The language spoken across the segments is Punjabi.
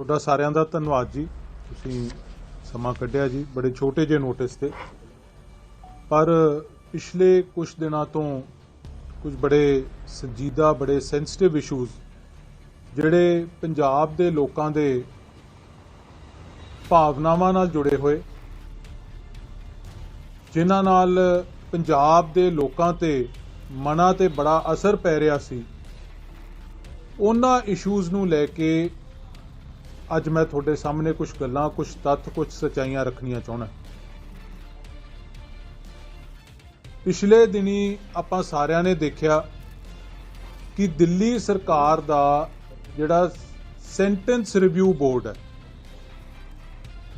ਤੁਹਾਡਾ ਸਾਰਿਆਂ ਦਾ ਧੰਨਵਾਦ ਜੀ। ਤੁਸੀਂ ਸਮਾਂ ਕੱਢਿਆ ਜੀ, ਬੜੇ ਛੋਟੇ ਜਿਹੇ ਨੋਟਿਸ ਤੇ। ਪਰ ਪਿਛਲੇ ਕੁਝ ਦਿਨਾਂ ਤੋਂ ਕੁਝ ਬੜੇ ਸੰਜੀਦਾ, ਬੜੇ ਸੈਂਸਿਟਿਵ ਇਸ਼ੂਜ਼ ਜਿਹੜੇ ਪੰਜਾਬ ਦੇ ਲੋਕਾਂ ਦੇ ਭਾਵਨਾਵਾਂ ਨਾਲ ਜੁੜੇ ਹੋਏ, ਜਿਨ੍ਹਾਂ ਨਾਲ ਪੰਜਾਬ ਦੇ ਲੋਕਾਂ ਤੇ ਮਨਾਂ ਤੇ ਬੜਾ ਅਸਰ ਪੈ ਰਿਹਾ ਸੀ, ਉਹਨਾਂ ਇਸ਼ੂਜ਼ ਨੂੰ ਲੈ ਕੇ ਅੱਜ ਮੈਂ ਤੁਹਾਡੇ ਸਾਹਮਣੇ ਕੁਝ ਗੱਲਾਂ ਕੁਝ ਤੱਥ ਕੁਝ ਸਚਾਈਆਂ ਰੱਖਣੀਆਂ ਚਾਹੁੰਦਾ ਪਿਛਲੇ ਦਿਨੀ ਆਪਾਂ ਸਾਰਿਆਂ ਨੇ ਦੇਖਿਆ ਕਿ ਦਿੱਲੀ ਸਰਕਾਰ ਦਾ ਜਿਹੜਾ ਸੈਂਟੈਂਸ ਰਿਵਿਊ ਬੋਰਡ ਹੈ,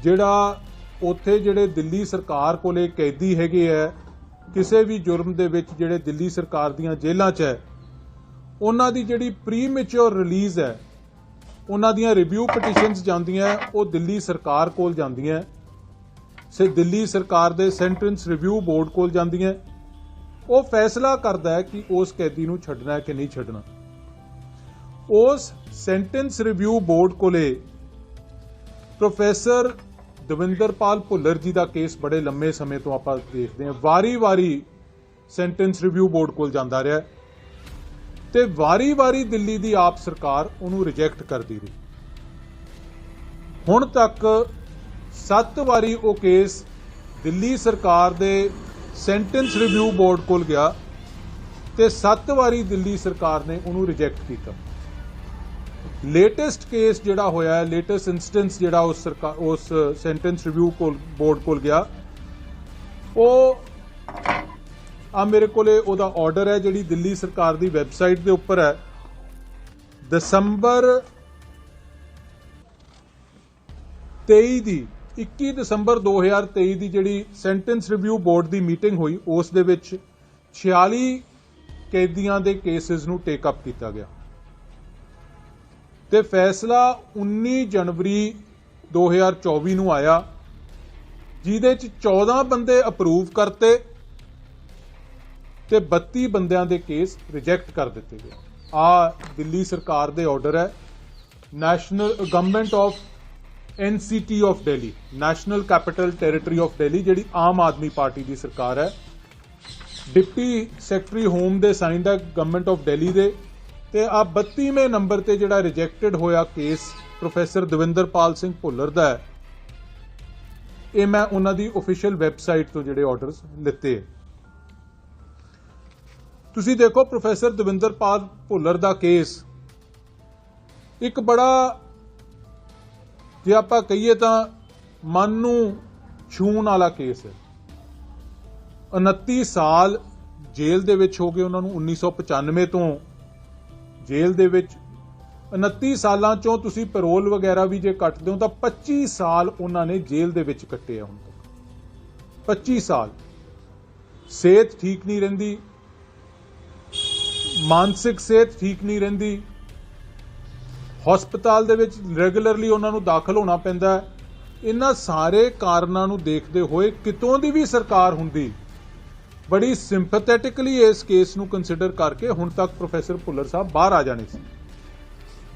ਜਿਹੜਾ ਉੱਥੇ ਜਿਹੜੇ ਦਿੱਲੀ ਸਰਕਾਰ ਕੋਲੇ ਕੈਦੀ ਹੈਗੇ ਹੈ ਕਿਸੇ ਵੀ ਜੁਰਮ ਦੇ ਵਿੱਚ ਜਿਹੜੇ ਦਿੱਲੀ ਸਰਕਾਰ ਦੀਆਂ ਜੇਲ੍ਹਾਂ 'ਚ ਹੈ, ਉਹਨਾਂ ਦੀ ਜਿਹੜੀ ਪ੍ਰੀ ਰਿਲੀਜ਼ ਹੈ ਉਹਨਾਂ ਦੀਆਂ ਰਿਵਿਊ ਪਟੀਸ਼ਨਸ ਜਾਂਦੀਆਂ ਉਹ ਦਿੱਲੀ ਸਰਕਾਰ ਕੋਲ ਜਾਂਦੀਆਂ ਸੇ ਦਿੱਲੀ ਸਰਕਾਰ ਦੇ ਸੈਂਟੈਂਸ ਰਿਵਿਊ ਬੋਰਡ ਕੋਲ ਜਾਂਦੀਆਂ ਉਹ ਫੈਸਲਾ ਕਰਦਾ ਹੈ ਕਿ ਉਸ ਕੈਦੀ ਨੂੰ ਛੱਡਣਾ ਹੈ ਕਿ ਨਹੀਂ ਛੱਡਣਾ। ਉਸ ਸੈਂਟੈਂਸ ਰਿਵਿਊ ਬੋਰਡ ਕੋਲੇ ਪ੍ਰੋਫੈਸਰ ਦਵਿੰਦਰਪਾਲ ਭੁੱਲਰ ਜੀ ਦਾ ਕੇਸ ਬੜੇ ਲੰਮੇ ਸਮੇਂ ਤੋਂ ਆਪਾਂ ਦੇਖਦੇ ਹਾਂ। ਵਾਰੀ-ਵਾਰੀ ਸੈਂਟੈਂਸ ਰਿਵਿਊ ਬੋਰਡ ਕੋਲ ਜਾਂਦਾ ਰਿਹਾ ਹੈ। ਤੇ ਵਾਰੀ-ਵਾਰੀ ਦਿੱਲੀ ਦੀ ਆਪ ਸਰਕਾਰ ਉਹਨੂੰ ਰਿਜੈਕਟ ਕਰਦੀ ਰਹੀ। ਹੁਣ ਤੱਕ 7 ਵਾਰੀ ਉਹ ਕੇਸ ਦਿੱਲੀ ਸਰਕਾਰ ਦੇ ਸੈਂਟੈਂਸ ਰਿਵਿਊ ਬੋਰਡ ਕੋਲ ਗਿਆ ਤੇ 7 ਵਾਰੀ ਦਿੱਲੀ ਸਰਕਾਰ ਨੇ ਉਹਨੂੰ ਰਿਜੈਕਟ ਕੀਤਾ। ਲੇਟੈਸਟ ਕੇਸ ਜਿਹੜਾ ਹੋਇਆ ਹੈ ਲੇਟੈਸਟ ਇਨਸਟੈਂਸ ਜਿਹੜਾ ਉਸ ਸਰਕਾਰ ਉਸ ਸੈਂਟੈਂਸ ਰਿਵਿਊ ਕੋਲ ਬੋਰਡ ਕੋਲ ਗਿਆ, ਉਹ ਆ ਮੇਰੇ ਕੋਲੇ ਉਹਦਾ ਆਰਡਰ ਹੈ, ਜਿਹੜੀ ਦਿੱਲੀ ਸਰਕਾਰ ਦੀ ਵੈਬਸਾਈਟ ਦੇ ਉੱਪਰ ਹੈ। ਦਸੰਬਰ 23 ਦੀ 21 ਦਸੰਬਰ 2023 ਦੀ ਜਿਹੜੀ ਸੈਂਟੈਂਸ ਰਿਵਿਊ ਬੋਰਡ ਦੀ ਮੀਟਿੰਗ ਹੋਈ, ਉਸ ਦੇ ਵਿੱਚ 46 ਕੈਦੀਆਂ ਦੇ ਕੇਸਿਸ ਨੂੰ ਟੇਕ ਅਪ ਕੀਤਾ ਗਿਆ। ਤੇ ਫੈਸਲਾ 19 ਜਨਵਰੀ 2024 ਨੂੰ ਆਇਆ, ਜਿਹਦੇ ਚ 14 ਬੰਦੇ ਅਪਰੂਵ ਕਰਤੇ। ਤੇ 32 ਬੰਦਿਆਂ ਦੇ ਕੇਸ ਰਿਜੈਕਟ ਕਰ ਦਿੱਤੇ ਗਏ। ਆ ਦਿੱਲੀ ਸਰਕਾਰ ਦੇ ਆਰਡਰ ਹੈ। National government of NCT of Delhi national capital territory of Delhi ਜਿਹੜੀ ਆਮ ਆਦਮੀ ਪਾਰਟੀ ਦੀ ਸਰਕਾਰ ਹੈ। ਡਿਪਟੀ ਸੈਕਟਰੀ ਹੋਮ ਦੇ ਸਾਈਨ ਦਾ ਗਵਰਨਮੈਂਟ ਆਫ ਦਿੱਲੀ ਦੇ। ਤੇ ਆ 32ਵੇਂ ਨੰਬਰ ਤੇ ਜਿਹੜਾ ਰਿਜੈਕਟਡ ਹੋਇਆ ਕੇਸ ਪ੍ਰੋਫੈਸਰ ਦਵਿੰਦਰਪਾਲ ਸਿੰਘ ਭੁੱਲਰ ਦਾ ਹੈ। ਇਹ ਮੈਂ ਉਹਨਾਂ ਦੀ ਅਫੀਸ਼ੀਅਲ ਵੈਬਸਾਈਟ ਤੋਂ ਜਿਹੜੇ ਆਰਡਰਸ ਲਿੱਤੇ ਹੈ। ਤੁਸੀਂ ਦੇਖੋ ਪ੍ਰੋਫੈਸਰ ਦਵਿੰਦਰਪਾਲ ਭੁੱਲਰ ਦਾ ਕੇਸ। ਇੱਕ ਬੜਾ ਜੇ ਆਪਾਂ ਕਹੀਏ ਤਾਂ ਮਨ ਨੂੰ ਛੂਣ ਵਾਲਾ ਕੇਸ ਹੈ। 29 ਸਾਲ ਜੇਲ੍ਹ ਦੇ ਵਿੱਚ ਹੋ ਗਏ ਉਹਨਾਂ ਨੂੰ 1995 ਤੋਂ ਜੇਲ੍ਹ ਦੇ ਵਿੱਚ। 29 ਸਾਲਾਂ ਚੋਂ ਤੁਸੀਂ ਪੈਰੋਲ ਵਗੈਰਾ ਵੀ ਜੇ ਕੱਟਦੇ ਹੋ ਤਾਂ 25 ਸਾਲ ਉਹਨਾਂ ਨੇ ਜੇਲ੍ਹ ਦੇ ਵਿੱਚ ਕੱਟੇ ਆ ਹੁਣ ਤੱਕ। 25 ਸਾਲ। ਸਿਹਤ ਠੀਕ ਨਹੀਂ ਰਹਿੰਦੀ। ਮਾਨਸਿਕ ਸਿਹਤ ਠੀਕ ਨਹੀਂ ਰਹਿੰਦੀ। ਹਸਪਤਾਲ ਦੇ ਵਿੱਚ ਰੈਗੂਲਰਲੀ ਉਹਨਾਂ ਨੂੰ ਦਾਖਲ ਹੋਣਾ ਪੈਂਦਾ ਹੈ। ਇਹਨਾਂ ਸਾਰੇ ਕਾਰਨਾਂ ਨੂੰ ਦੇਖਦੇ ਹੋਏ ਕਿਤੋਂ ਦੀ ਵੀ ਸਰਕਾਰ ਹੁੰਦੀ। ਬੜੀ ਸਿੰਪੈਥੈਟਿਕਲੀ ਇਸ ਕੇਸ ਨੂੰ ਕੰਸੀਡਰ ਕਰਕੇ ਹੁਣ ਤੱਕ ਪ੍ਰੋਫੈਸਰ ਭੁੱਲਰ ਸਾਹਿਬ ਬਾਹਰ ਆ ਜਾਣੇ ਸੀ।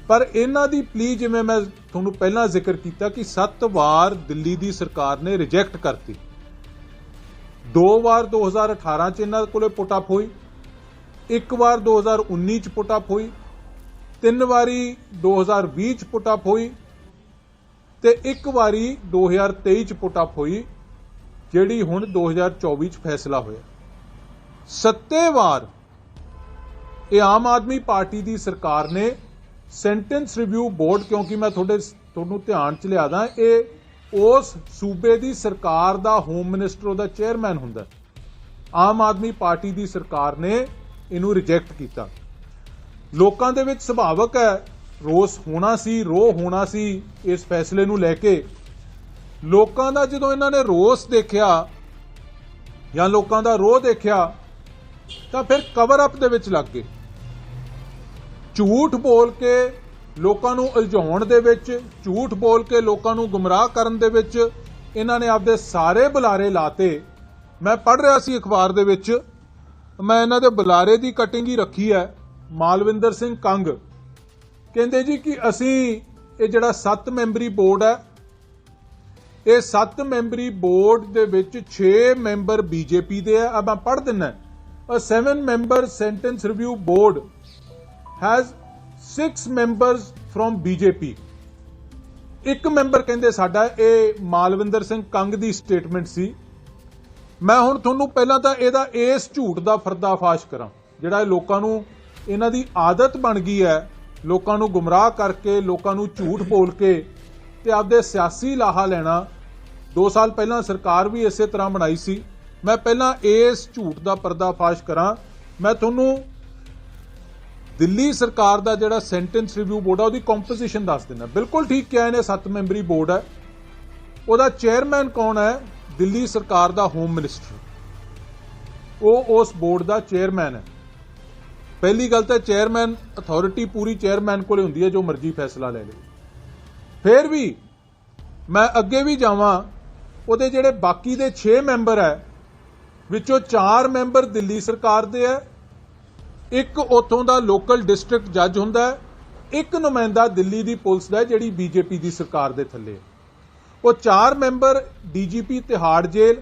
ਪਰ ਇਹਨਾਂ ਦੀ ਪਲੀ ਜਿਵੇਂ ਮੈਂ ਤੁਹਾਨੂੰ ਪਹਿਲਾਂ ਜ਼ਿਕਰ ਕੀਤਾ ਕਿ 7 ਵਾਰ ਦਿੱਲੀ ਦੀ ਸਰਕਾਰ ਨੇ ਰਿਜੈਕਟ ਕਰਤੀ। ਦੋ ਵਾਰ 2018 ਚ ਇਹਨਾਂ ਕੋਲੇ ਪੁੱਟ ਅਪ ਹੋਈ। ਇੱਕ ਵਾਰ 2019 ਚ ਪੁੱਟ ਅਪ ਹੋਈ, ਤਿੰਨ ਵਾਰੀ 2020 ਚ ਪੁੱਟ ਅਪ ਹੋਈ ਤੇ ਇੱਕ ਵਾਰੀ 2023 ਚ ਪੁੱਟ ਅਪ ਹੋਈ, ਜਿਹੜੀ ਹੁਣ 2024 ਚ ਫੈਸਲਾ ਹੋਇਆ। ਸੱਤੇ ਵਾਰ ਇਹ ਆਮ ਆਦਮੀ ਪਾਰਟੀ ਦੀ ਸਰਕਾਰ ਨੇ ਸੈਂਟੈਂਸ ਰਿਵਿਊ ਬੋਰਡ, ਕਿਉਂਕਿ ਮੈਂ ਤੁਹਾਡੇ ਤੁਹਾਨੂੰ ਧਿਆਨ ਚ ਲਿਆਦਾ ਇਹ ਉਸ ਸੂਬੇ ਦੀ ਸਰਕਾਰ ਦਾ ਹੋਮ ਮਿਨਿਸਟਰ, ਉਹਦਾ ਚੇਅਰਮੈਨ ਹੁੰਦਾ। ਆਮ ਆਦਮੀ ਪਾਰਟੀ ਦੀ ਸਰਕਾਰ ਨੇ ਇਹਨੂੰ ਰਿਜੈਕਟ ਕੀਤਾ। ਲੋਕਾਂ ਦੇ ਵਿੱਚ ਸੁਭਾਵਕ ਹੈ, ਰੋਸ ਹੋਣਾ ਸੀ, ਰੋਹ ਹੋਣਾ ਸੀ ਇਸ ਫੈਸਲੇ ਨੂੰ ਲੈ ਕੇ। ਲੋਕਾਂ ਦਾ ਜਦੋਂ ਇਹਨਾਂ ਨੇ ਰੋਸ ਦੇਖਿਆ ਜਾਂ ਲੋਕਾਂ ਦਾ ਰੋਹ ਦੇਖਿਆ, ਤਾਂ ਫਿਰ ਕਵਰ ਅਪ ਦੇ ਵਿੱਚ ਲੱਗ ਗਏ। ਝੂਠ ਬੋਲ ਕੇ ਲੋਕਾਂ ਨੂੰ ਉਲਝਾਉਣ ਦੇ ਵਿੱਚ, ਝੂਠ ਬੋਲ ਕੇ ਲੋਕਾਂ ਨੂੰ ਗੁੰਮਰਾਹ ਕਰਨ ਦੇ ਵਿੱਚ ਇਹਨਾਂ ਨੇ ਆਪਦੇ ਸਾਰੇ ਬੁਲਾਰੇ ਲਾਤੇ। ਮੈਂ ਪੜ੍ਹ ਰਿਹਾ ਸੀ ਅਖਬਾਰ ਦੇ ਵਿੱਚ ਮੈਂ ਇਹਨਾਂ ਦੇ ਬੁਲਾਰੇ ਦੀ ਕਟਿੰਗ ਹੀ ਰੱਖੀ ਹੈ, ਮਾਲਵਿੰਦਰ ਸਿੰਘ ਕੰਗ। ਕਹਿੰਦੇ ਜੀ ਕਿ ਅਸੀਂ ਇਹ ਜਿਹੜਾ 7 ਮੈਂਬਰੀ ਬੋਰਡ ਹੈ, ਇਹ 7 ਮੈਂਬਰੀ ਬੋਰਡ ਦੇ ਵਿੱਚ 6 ਮੈਂਬਰ ਬੀਜੇਪੀ ਦੇ ਆ ਆ ਮੈਂ ਪੜ੍ਹ ਦਿੰਨਾ a 7 member sentence review board has 6 members from BJP ਇੱਕ ਮੈਂਬਰ ਕਹਿੰਦੇ ਸਾਡਾ, ਇਹ ਮਾਲਵਿੰਦਰ ਸਿੰਘ ਕੰਗ ਦੀ ਸਟੇਟਮੈਂਟ ਸੀ। ਮੈਂ ਹੁਣ ਤੁਹਾਨੂੰ ਪਹਿਲਾਂ ਤਾਂ ਇਹਦਾ ਇਸ ਝੂਠ ਦਾ ਫਰਦਾਫਾਸ਼ ਕਰਾਂ। ਜਿਹੜਾ ਇਹ ਲੋਕਾਂ ਨੂੰ ਇਹਨਾਂ ਦੀ ਆਦਤ ਬਣ ਗਈ ਹੈ, ਲੋਕਾਂ ਨੂੰ ਗੁੰਮਰਾਹ ਕਰਕੇ, ਲੋਕਾਂ ਨੂੰ ਝੂਠ ਬੋਲ ਕੇ ਤੇ ਆਪਦੇ ਸਿਆਸੀ ਲਾਹਾ ਲੈਣਾ। 2 ਸਾਲ ਪਹਿਲਾਂ ਸਰਕਾਰ ਵੀ ਇਸੇ ਤਰ੍ਹਾਂ ਬਣਾਈ ਸੀ। ਮੈਂ ਪਹਿਲਾਂ ਇਸ ਝੂਠ ਦਾ ਪਰਦਾਫਾਸ਼ ਕਰਾਂ। ਮੈਂ ਤੁਹਾਨੂੰ ਦਿੱਲੀ ਸਰਕਾਰ ਦਾ ਜਿਹੜਾ ਸੈਂਟੈਂਸ ਰਿਵਿਊ ਬੋਰਡ ਆ, ਉਹਦੀ ਕੰਪੋਜੀਸ਼ਨ ਦੱਸ ਦਿੰਦਾ। ਬਿਲਕੁਲ ਠੀਕ ਕਿਹਾ ਇਹਨੇ 7 ਮੈਂਬਰੀ ਬੋਰਡ ਹੈ। ਉਹਦਾ ਚੇਅਰਮੈਨ ਕੌਣ ਹੈ? ਦਿੱਲੀ ਸਰਕਾਰ ਦਾ ਹੋਮ ਮਿਨਿਸਟਰ ਉਹ ਉਸ ਬੋਰਡ ਦਾ ਚੇਅਰਮੈਨ ਹੈ। ਪਹਿਲੀ ਗੱਲ ਤਾਂ ਚੇਅਰਮੈਨ ਅਥਾਰਟੀ ਪੂਰੀ ਚੇਅਰਮੈਨ ਕੋਲੇ ਹੁੰਦੀ ਹੈ ਜੋ ਮਰਜ਼ੀ ਫੈਸਲਾ ਲੈ ਲੇ। ਫਿਰ ਵੀ ਮੈਂ ਅੱਗੇ ਵੀ ਜਾਵਾਂ, ਉਹਦੇ ਜਿਹੜੇ ਬਾਕੀ ਦੇ 6 ਮੈਂਬਰ ਹੈ, ਵਿੱਚੋਂ 4 ਮੈਂਬਰ ਦਿੱਲੀ ਸਰਕਾਰ ਦੇ ਹੈ। ਇੱਕ ਉਥੋਂ ਦਾ ਲੋਕਲ ਡਿਸਟ੍ਰਿਕਟ ਜੱਜ ਹੁੰਦਾ ਹੈ। ਇੱਕ ਨੁਮਾਇੰਦਾ ਦਿੱਲੀ ਦੀ ਪੁਲਿਸ ਦਾ ਹੈ, ਜਿਹੜੀ ਬੀਜੇਪੀ ਦੀ ਸਰਕਾਰ ਦੇ ਥੱਲੇ ਹੈ। ਉਹ ਚਾਰ ਮੈਂਬਰ ਡੀਜੀਪੀ ਤਿਹਾੜ ਜੇਲ੍ਹ,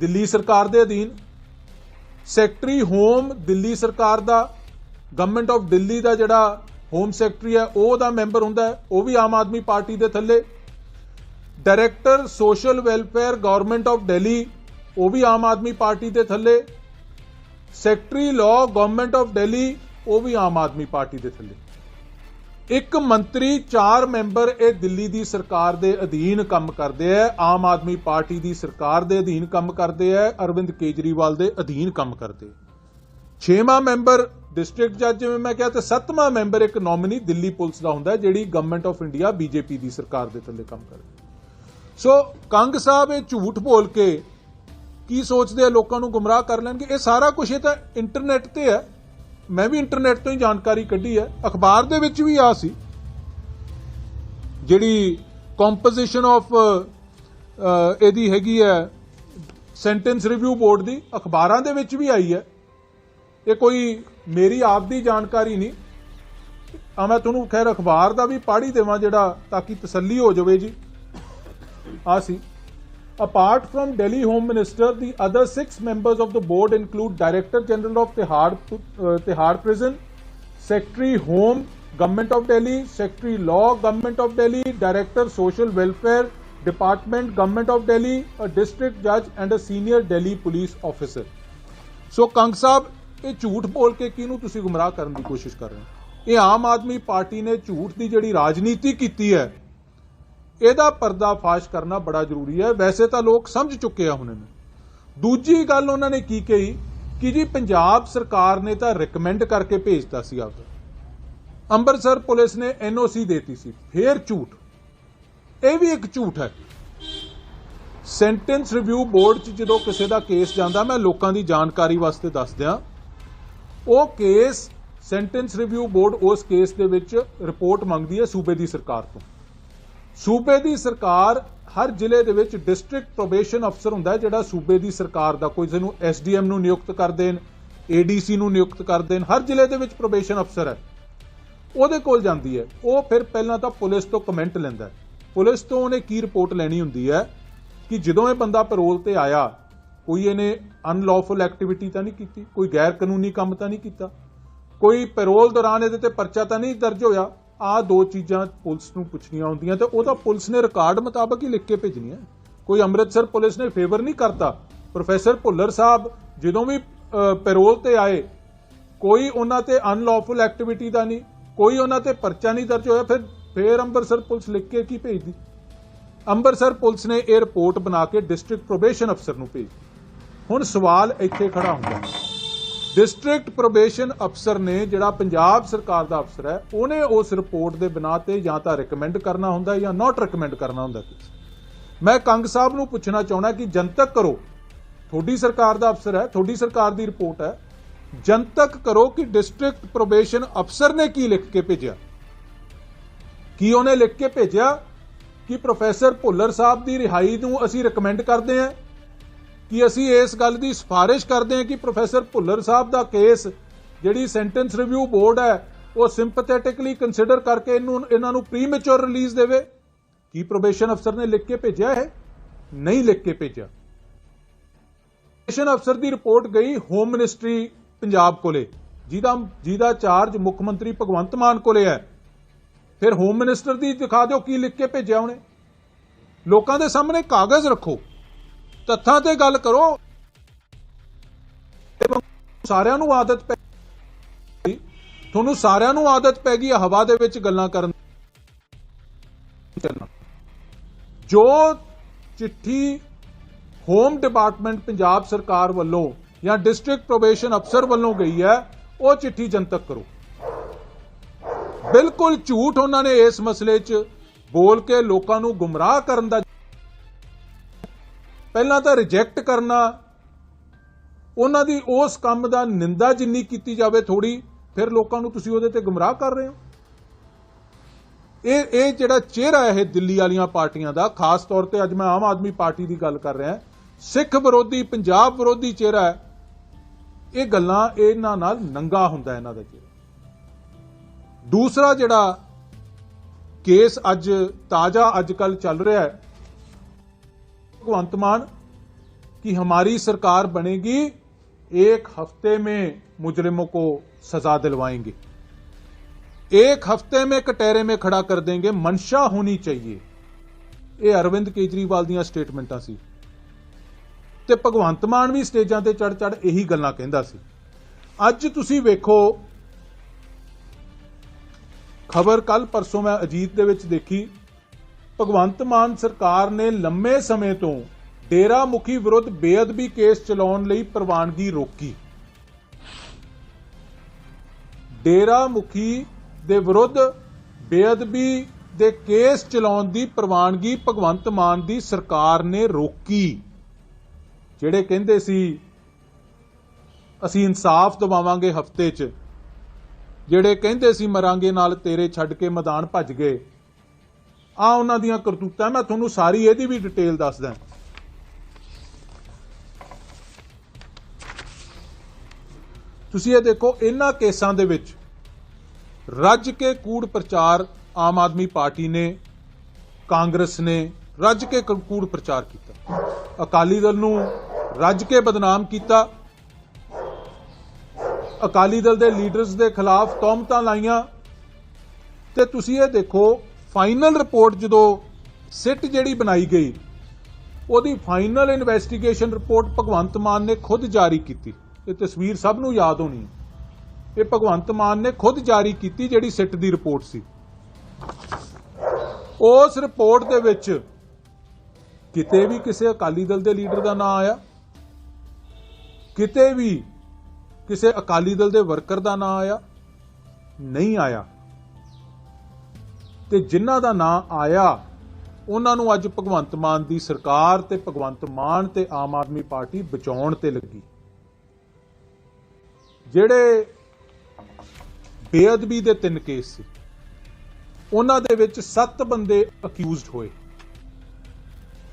ਦਿੱਲੀ ਸਰਕਾਰ ਦੇ ਅਧੀਨ, ਸੈਕਟਰੀ ਹੋਮ ਦਿੱਲੀ ਸਰਕਾਰ ਦਾ ਗਵਰਨਮੈਂਟ ਆਫ ਦਿੱਲੀ ਦਾ ਜਿਹੜਾ ਹੋਮ ਸੈਕਟਰੀ ਹੈ, ਉਹ ਦਾ ਮੈਂਬਰ ਹੁੰਦਾ ਉਹ ਵੀ ਆਮ ਆਦਮੀ ਪਾਰਟੀ ਦੇ ਥੱਲੇ। Director social welfare government of Delhi ਉਹ ਵੀ ਆਮ ਆਦਮੀ ਪਾਰਟੀ ਦੇ ਥੱਲੇ। Secretary law government of Delhi ਉਹ ਵੀ ਆਮ ਆਦਮੀ ਪਾਰਟੀ ਦੇ ਥੱਲੇ। ਇੱਕ ਮੰਤਰੀ, ਚਾਰ ਮੈਂਬਰ ਇਹ ਦਿੱਲੀ ਦੀ ਸਰਕਾਰ ਦੇ ਅਧੀਨ ਕੰਮ ਕਰਦੇ ਆ ਆਮ ਆਦਮੀ ਪਾਰਟੀ ਦੀ ਸਰਕਾਰ ਦੇ ਅਧੀਨ ਕੰਮ ਕਰਦੇ ਆ ਅਰਵਿੰਦ ਕੇਜਰੀਵਾਲ ਦੇ ਅਧੀਨ ਕੰਮ ਕਰਦੇ। ਛੇਵਾਂ ਮੈਂਬਰ ਡਿਸਟ੍ਰਿਕਟ ਜੱਜ, ਜਿਵੇਂ ਮੈਂ ਕਿਹਾ, ਤੇ ਸੱਤਵਾਂ ਮੈਂਬਰ ਇੱਕ ਨੋਮਿਨੀ ਦਿੱਲੀ ਪੁਲਿਸ ਦਾ ਹੁੰਦਾ, ਜਿਹੜੀ ਗਵਰਨਮੈਂਟ ਆਫ ਇੰਡੀਆ ਬੀਜੇਪੀ ਦੀ ਸਰਕਾਰ ਦੇ ਥੱਲੇ ਕੰਮ ਕਰਦੀ। ਸੋ ਕੰਗ ਸਾਹਿਬ ਇਹ ਝੂਠ ਬੋਲ ਕੇ ਕੀ ਸੋਚਦੇ ਆ, ਲੋਕਾਂ ਨੂੰ ਗੁੰਮਰਾਹ ਕਰ ਲੈਣਗੇ? ਇਹ ਸਾਰਾ ਕੁਝ ਇਹ ਤਾਂ ਇੰਟਰਨੈਟ ਤੇ ਹੈ ਮੈਂ ਵੀ ਇੰਟਰਨੈਟ ਤੋਂ ਹੀ ਜਾਣਕਾਰੀ ਕੱਢੀ ਹੈ। ਅਖਬਾਰ ਦੇ ਵਿੱਚ ਵੀ ਆ ਸੀ। ਜਿਹੜੀ ਕੰਪੋਜੀਸ਼ਨ ਆਫ ਇਹਦੀ ਹੈਗੀ ਹੈ ਸੈਂਟੈਂਸ ਰਿਵਿਊ ਬੋਰਡ ਦੀ, ਅਖਬਾਰਾਂ ਦੇ ਵਿੱਚ ਵੀ ਆਈ ਹੈ। ਇਹ ਕੋਈ ਮੇਰੀ ਆਪ ਦੀ ਜਾਣਕਾਰੀ ਨਹੀਂ। ਆ ਮੈਂ ਤੁਹਾਨੂੰ ਖੈਰ ਅਖਬਾਰ ਦਾ ਵੀ ਪੜ੍ਹ ਹੀ ਦੇਵਾਂ ਜਿਹੜਾ, ਤਾਂ ਕਿ ਤਸੱਲੀ ਹੋ ਜਾਵੇ ਜੀ। ਆ ਸੀ। Apart from Delhi Home Minister, the other six members of the board include Director General of Tihar, uh, Tihar Prison, Secretary Home, Government of Delhi, Secretary Law, Government of Delhi, Director Social Welfare Department, Government of Delhi, a District Judge and a Senior Delhi Police Officer. ਸੋ ਕੰਗ ਸਾਹਿਬ ਇਹ ਝੂਠ ਬੋਲ ਕੇ ਕਿਹਨੂੰ ਤੁਸੀਂ ਗੁੰਮਰਾਹ ਕਰਨ ਦੀ ਕੋਸ਼ਿਸ਼ ਕਰ ਰਹੇ ਹੋ ਇਹ ਆਮ ਆਦਮੀ ਪਾਰਟੀ ਨੇ ਝੂਠ ਦੀ ਜਿਹੜੀ ਰਾਜਨੀਤੀ ਕੀਤੀ ਹੈ ਇਹਦਾ ਪਰਦਾਫਾਸ਼ ਕਰਨਾ ਬੜਾ ਜ਼ਰੂਰੀ ਹੈ। ਵੈਸੇ ਤਾਂ ਲੋਕ ਸਮਝ ਚੁੱਕੇ ਆ ਹੁਣ ਇਹਨੂੰ। ਦੂਜੀ ਗੱਲ ਉਹਨਾਂ ਨੇ ਕੀ ਕਹੀ? ਕਿ ਜੀ ਪੰਜਾਬ ਸਰਕਾਰ ਨੇ ਤਾਂ ਰეკਮੈਂਡ ਕਰਕੇ ਭੇਜਤਾ ਸੀ ਆਪਦਾ। ਅੰਮ੍ਰਿਤਸਰ ਪੁਲਿਸ ਨੇ ਐਨਓਸੀ ਦੇਤੀ ਸੀ। ਫੇਰ ਝੂਠ। ਇਹ ਵੀ ਇੱਕ ਝੂਠ ਹੈ। ਸੈਂਟੈਂਸ ਰਿਵਿਊ ਬੋਰਡ 'ਚ ਜਦੋਂ ਕਿਸੇ ਦਾ ਕੇਸ ਜਾਂਦਾ, ਮੈਂ ਲੋਕਾਂ ਦੀ ਜਾਣਕਾਰੀ ਵਾਸਤੇ ਦੱਸ ਦਿਆਂ ਉਹ ਕੇਸ ਸੈਂਟੈਂਸ ਰਿਵਿਊ ਬੋਰਡ ਉਸ ਕੇਸ ਦੇ ਵਿੱਚ ਰਿਪੋਰਟ ਮੰਗਦੀ ਹੈ ਸੂਬੇ ਦੀ ਸਰਕਾਰ ਤੋਂ। ਸੂਬੇ ਦੀ ਸਰਕਾਰ ਹਰ ਜ਼ਿਲ੍ਹੇ ਦੇ ਵਿੱਚ ਡਿਸਟ੍ਰਿਕਟ ਪ੍ਰੋਬੇਸ਼ਨ ਅਫਸਰ ਹੁੰਦਾ ਜਿਹੜਾ ਸੂਬੇ ਦੀ ਸਰਕਾਰ ਦਾ ਕੋਈ ਨੂੰ ਐਸਡੀਐਮ ਨੂੰ ਨਿਯੁਕਤ ਕਰ ਦੇਣ ਏਡੀਸੀ ਨੂੰ ਨਿਯੁਕਤ ਕਰ ਦੇਣ, ਹਰ ਜ਼ਿਲ੍ਹੇ ਦੇ ਵਿੱਚ ਪ੍ਰੋਬੇਸ਼ਨ ਅਫਸਰ ਹੈ। ਉਹਦੇ ਕੋਲ ਜਾਂਦੀ ਹੈ। ਉਹ ਫਿਰ ਪਹਿਲਾਂ ਤਾਂ ਪੁਲਿਸ ਤੋਂ ਕਮੈਂਟ ਲੈਂਦਾ ਪੁਲਿਸ ਤੋਂ ਉਹਨੇ ਕੀ ਰਿਪੋਰਟ ਲੈਣੀ ਹੁੰਦੀ ਹੈ ਕਿ ਜਦੋਂ ਇਹ ਬੰਦਾ ਪੈਰੋਲ ਤੇ ਆਇਆ, ਕੋਈ ਇਹਨੇ ਅਨਲੌਫੁਲ ਐਕਟੀਵਿਟੀ ਤਾਂ ਨਹੀਂ ਕੀਤੀ, ਕੋਈ ਗੈਰ ਕਾਨੂੰਨੀ ਕੰਮ ਤਾਂ ਨਹੀਂ ਕੀਤਾ, ਕੋਈ ਪੈਰੋਲ ਦੌਰਾਨ ਇਹਦੇ ਤੇ ਪਰਚਾ ਤਾਂ ਨਹੀਂ ਦਰਜ ਹੋਇਆ ਆ ਦੋ ਚੀਜ਼ਾਂ ਪੁਲਿਸ ਨੂੰ ਪੁੱਛਣੀਆਂ ਹੁੰਦੀਆਂ ਤੇ ਉਹਦਾ ਪੁਲਿਸ ਨੇ ਰਿਕਾਰਡ ਮੁਤਾਬਕ ਹੀ ਲਿਖ ਕੇ ਭੇਜਣੀਆਂ ਕੋਈ ਅੰਮ੍ਰਿਤਸਰ ਪੁਲਿਸ ਨੇ ਫੇਵਰ ਨਹੀਂ ਕਰਤਾ। ਪ੍ਰੋਫੈਸਰ ਭੁੱਲਰ ਸਾਹਿਬ ਜਦੋਂ ਵੀ ਪੈਰੋਲ ਤੇ ਆਏ, ਕੋਈ ਉਹਨਾਂ ਤੇ ਅਨਲੌਫੁਲ ਐਕਟੀਵਿਟੀ ਦਾ ਨਹੀਂ, ਕੋਈ ਉਹਨਾਂ ਤੇ ਪਰਚਾ ਨਹੀਂ ਦਰਜ ਹੋਇਆ, ਫਿਰ, ਫੇਰ ਅੰਮ੍ਰਿਤਸਰ ਪੁਲਿਸ ਲਿਖ ਕੇ ਕੀ ਭੇਜਦੀ? ਅੰਮ੍ਰਿਤਸਰ ਪੁਲਿਸ ਨੇ ਇਹ ਰਿਪੋਰਟ ਬਣਾ ਕੇ ਡਿਸਟ੍ਰਿਕਟ ਪ੍ਰੋਬੇਸ਼ਨ ਅਫਸਰ ਨੂੰ ਭੇਜੀ ਹੁਣ ਸਵਾਲ ਇੱਥੇ ਖੜਾ ਹੁੰਦਾ ਹੈ। ਡਿਸਟ੍ਰਿਕਟ ਪ੍ਰੋਬੇਸ਼ਨ ਅਫਸਰ ਨੇ ਜਿਹੜਾ ਪੰਜਾਬ ਸਰਕਾਰ ਦਾ ਅਫਸਰ ਹੈ, ਉਹਨੇ ਉਸ ਰਿਪੋਰਟ ਦੇ ਬਿਨਾ ਤੇ ਜਾਂ ਤਾਂ ਰეკਮੈਂਡ ਕਰਨਾ ਹੁੰਦਾ ਜਾਂ ਨਾਟ ਰეკਮੈਂਡ ਕਰਨਾ ਹੁੰਦਾ ਮੈਂ ਕੰਗ ਸਾਹਿਬ ਨੂੰ ਪੁੱਛਣਾ ਚਾਹੁੰਦਾ ਕਿ ਜਨਤਕ ਕਰੋ। ਤੁਹਾਡੀ ਸਰਕਾਰ ਦਾ ਅਫਸਰ ਹੈ, ਤੁਹਾਡੀ ਸਰਕਾਰ ਦੀ ਰਿਪੋਰਟ ਹੈ। ਜਨਤਕ ਕਰੋ ਕਿ ਡਿਸਟ੍ਰਿਕਟ ਪ੍ਰੋਬੇਸ਼ਨ ਅਫਸਰ ਨੇ ਕੀ ਲਿਖ ਕੇ ਭੇਜਿਆ। ਕੀ ਉਹਨੇ ਲਿਖ ਕੇ ਭੇਜਿਆ ਕਿ ਪ੍ਰੋਫੈਸਰ ਭੁੱਲਰ ਸਾਹਿਬ ਦੀ ਰਿਹਾਈ ਨੂੰ ਅਸੀਂ ਰეკਮੈਂਡ ਕਰਦੇ ਹਾਂ? ਕਿ ਅਸੀਂ ਇਸ ਗੱਲ ਦੀ ਸਿਫਾਰਿਸ਼ ਕਰਦੇ ਹਾਂ ਕਿ ਪ੍ਰੋਫੈਸਰ ਭੁੱਲਰ ਸਾਹਿਬ ਦਾ ਕੇਸ ਜਿਹੜੀ ਸੈਂਟੈਂਸ ਰਿਵਿਊ ਬੋਰਡ ਹੈ, ਉਹ ਸਿੰਪਥੈਟਿਕਲੀ ਕੰਸੀਡਰ ਕਰਕੇ ਇਹਨੂੰ ਇਹਨਾਂ ਨੂੰ ਪ੍ਰੀਮੈਚੁਰ ਰਿਲੀਜ਼ ਦੇਵੇ। ਕੀ ਪ੍ਰੋਬੇਸ਼ਨ ਅਫਸਰ ਨੇ ਲਿਖ ਕੇ ਭੇਜਿਆ ਹੈ ਨਹੀਂ ਲਿਖ ਕੇ ਭੇਜਿਆ। ਪ੍ਰੋਬੇਸ਼ਨ ਅਫਸਰ ਦੀ ਰਿਪੋਰਟ ਗਈ ਹੋਮ ਮਿਨਿਸਟਰੀ ਪੰਜਾਬ ਕੋਲੇ। ਜਿਹਦਾ ਜਿਹਦਾ ਚਾਰਜ ਮੁੱਖ ਮੰਤਰੀ ਭਗਵੰਤ ਮਾਨ ਕੋਲੇ ਹੈ। ਫਿਰ ਹੋਮ ਮਿਨਿਸਟਰ ਦੀ ਦਿਖਾ ਦਿਓ ਕੀ ਲਿਖ ਕੇ ਭੇਜਿਆ ਉਹਨੇ। ਲੋਕਾਂ ਦੇ ਸਾਹਮਣੇ ਕਾਗਜ਼ ਰੱਖੋ। ਤੱਥਾਂ ਤੇ ਗੱਲ ਕਰੋ। ਸਾਰਿਆਂ ਨੂੰ ਆਦਤ ਪੈ ਗਈ। ਤੁਹਾਨੂੰ ਸਾਰਿਆਂ ਨੂੰ ਆਦਤ ਪੈ ਗਈ ਹਵਾ ਦੇ ਵਿੱਚ ਗੱਲਾਂ ਕਰਨ ਜੋ ਚਿੱਠੀ ਹੋਮ ਡਿਪਾਰਟਮੈਂਟ ਪੰਜਾਬ ਸਰਕਾਰ ਵੱਲੋਂ ਜਾਂ ਡਿਸਟ੍ਰਿਕਟ ਪ੍ਰੋਬੇਸ਼ਨ ਅਫਸਰ ਵੱਲੋਂ ਗਈ ਹੈ, ਉਹ ਚਿੱਠੀ ਜਨਤਕ ਕਰੋ। ਬਿਲਕੁਲ ਝੂਠ ਉਹਨਾਂ ਨੇ ਇਸ ਮਸਲੇ 'ਚ ਬੋਲ ਕੇ ਲੋਕਾਂ ਨੂੰ ਗੁੰਮਰਾਹ ਕਰਨ ਦਾ ਪਹਿਲਾਂ ਤਾਂ ਰਿਜੈਕਟ ਕਰਨਾ, ਉਹਨਾਂ ਦੀ ਉਸ ਕੰਮ ਦਾ ਨਿੰਦਾ ਜਿੰਨੀ ਕੀਤੀ ਜਾਵੇ ਥੋੜੀ ਫਿਰ ਲੋਕਾਂ ਨੂੰ ਤੁਸੀਂ ਉਹਦੇ ਤੇ ਗੁੰਮਰਾਹ ਕਰ ਰਹੇ ਹੋ। ਇਹ ਇਹ ਜਿਹੜਾ ਚਿਹਰਾ ਇਹ ਦਿੱਲੀ ਵਾਲੀਆਂ ਪਾਰਟੀਆਂ ਦਾ, ਖਾਸ ਤੌਰ ਤੇ ਅੱਜ ਮੈਂ ਆਮ ਆਦਮੀ ਪਾਰਟੀ ਦੀ ਗੱਲ ਕਰ ਰਿਹਾ, ਸਿੱਖ ਵਿਰੋਧੀ, ਪੰਜਾਬ ਵਿਰੋਧੀ ਚਿਹਰਾ ਹੈ। ਇਹ ਗੱਲਾਂ ਇਹਨਾਂ ਨਾਲ ਨੰਗਾ ਹੁੰਦਾ ਇਹਨਾਂ ਦਾ ਚਿਹਰਾ। ਦੂਸਰਾ ਜਿਹੜਾ ਕੇਸ ਅੱਜ ਤਾਜ਼ਾ ਅੱਜ ਕੱਲ ਚੱਲ ਰਿਹਾ ਹੈ भगवंत मान कि हमारी सरकार बनेगी एक हफ्ते में मुजरिमों को सजा दिलवाएंगे एक हफ्ते में कटहरे में खड़ा कर देंगे मंशा होनी चाहिए ਇਹ ਅਰਵਿੰਦ ਕੇਜਰੀਵਾਲ ਦੀਆਂ ਸਟੇਟਮੈਂਟਾਂ ਸੀ ਤੇ ਭਗਵੰਤ ਮਾਨ ਵੀ ਸਟੇਜਾਂ ਤੇ ਚੜ ਚੜ ਇਹੀ ਗੱਲਾਂ ਕਹਿੰਦਾ ਸੀ ਅੱਜ ਤੁਸੀਂ ਵੇਖੋ ਖਬਰ ਕੱਲ ਪਰਸੋਂ ਮੈਂ ਅਜੀਤ ਦੇ ਵਿੱਚ ਦੇਖੀ ਭਗਵੰਤ ਮਾਨ ਸਰਕਾਰ ਨੇ ਲੰਮੇ ਸਮੇਂ ਤੋਂ ਡੇਰਾ ਮੁਖੀ ਵਿਰੁੱਧ ਬੇਅਦਬੀ ਕੇਸ ਚਲਾਉਣ ਲਈ ਪ੍ਰਵਾਨਗੀ ਰੋਕੀ। ਡੇਰਾ ਮੁਖੀ ਦੇ ਵਿਰੁੱਧ ਬੇਅਦਬੀ ਦੇ ਕੇਸ ਚਲਾਉਣ ਦੀ ਪ੍ਰਵਾਨਗੀ ਭਗਵੰਤ ਮਾਨ ਦੀ ਸਰਕਾਰ ਨੇ ਰੋਕੀ। ਜਿਹੜੇ ਕਹਿੰਦੇ ਸੀ, ਅਸੀਂ ਇਨਸਾਫ ਦਿਵਾਵਾਂਗੇ ਹਫ਼ਤੇ 'ਚ, ਜਿਹੜੇ ਕਹਿੰਦੇ ਸੀ ਮਰਾਂਗੇ ਨਾਲ ਤੇਰੇ ਛੱਡ ਕੇ ਮੈਦਾਨ ਭੱਜ ਗਏ ਆ ਉਹਨਾਂ ਦੀਆਂ ਕਰਤੂਤਾਂ, ਮੈਂ ਤੁਹਾਨੂੰ ਸਾਰੀ ਇਹਦੀ ਵੀ ਡਿਟੇਲ ਦੱਸਦਾ ਤੁਸੀਂ ਇਹ ਦੇਖੋ, ਇਹਨਾਂ ਕੇਸਾਂ ਦੇ ਵਿੱਚ ਰੱਜ ਕੇ ਕੂੜ ਪ੍ਰਚਾਰ ਆਮ ਆਦਮੀ ਪਾਰਟੀ ਨੇ, ਕਾਂਗਰਸ ਨੇ ਰੱਜ ਕੇ, ਕੂੜ ਪ੍ਰਚਾਰ ਕੀਤਾ। ਅਕਾਲੀ ਦਲ ਨੂੰ ਰੱਜ ਕੇ ਬਦਨਾਮ ਕੀਤਾ। ਅਕਾਲੀ ਦਲ ਦੇ ਲੀਡਰਸ ਦੇ ਖਿਲਾਫ ਤੌਮਤਾਂ ਲਾਈਆਂ। ਤੇ ਤੁਸੀਂ ਇਹ ਦੇਖੋ ਫਾਈਨਲ ਰਿਪੋਰਟ ਜਦੋਂ ਸਿੱਟ ਜਿਹੜੀ ਬਣਾਈ ਗਈ, ਉਹਦੀ final investigation report Bhagwant Mann ਨੇ ਖੁਦ ਜਾਰੀ ਕੀਤੀ। ਇਹ ਤਸਵੀਰ ਸਭ ਨੂੰ ਯਾਦ ਹੋਣੀ ਹੈ। ਇਹ ਭਗਵੰਤ ਮਾਨ ਨੇ ਖੁਦ ਜਾਰੀ ਕੀਤੀ ਜਿਹੜੀ ਸਿੱਟ ਦੀ ਰਿਪੋਰਟ ਸੀ। ਉਸ ਰਿਪੋਰਟ ਦੇ ਵਿੱਚ ਕਿਤੇ ਵੀ ਕਿਸੇ ਅਕਾਲੀ ਦਲ ਦੇ ਲੀਡਰ ਦਾ ਨਾਂ ਆਇਆ, ਕਿਤੇ ਵੀ ਕਿਸੇ ਅਕਾਲੀ ਦਲ ਦੇ ਵਰਕਰ ਦਾ ਨਾਂ ਆਇਆ, ਨਹੀਂ ਆਇਆ। ਤੇ ਜਿਨ੍ਹਾਂ ਦਾ ਨਾਂ ਆਇਆ, ਉਹਨਾਂ ਨੂੰ ਅੱਜ ਭਗਵੰਤ ਮਾਨ ਦੀ ਸਰਕਾਰ ਤੇ ਭਗਵੰਤ ਮਾਨ ਤੇ ਆਮ ਆਦਮੀ ਪਾਰਟੀ ਬਚਾਉਣ ਤੇ ਲੱਗੀ। ਜਿਹੜੇ ਬੇਅਦਬੀ ਦੇ ਤਿੰਨ ਕੇਸ ਸੀ, ਉਹਨਾਂ ਦੇ ਵਿੱਚ 7 ਬੰਦੇ ਅਕਿਊਜ਼ਡ ਹੋਏ।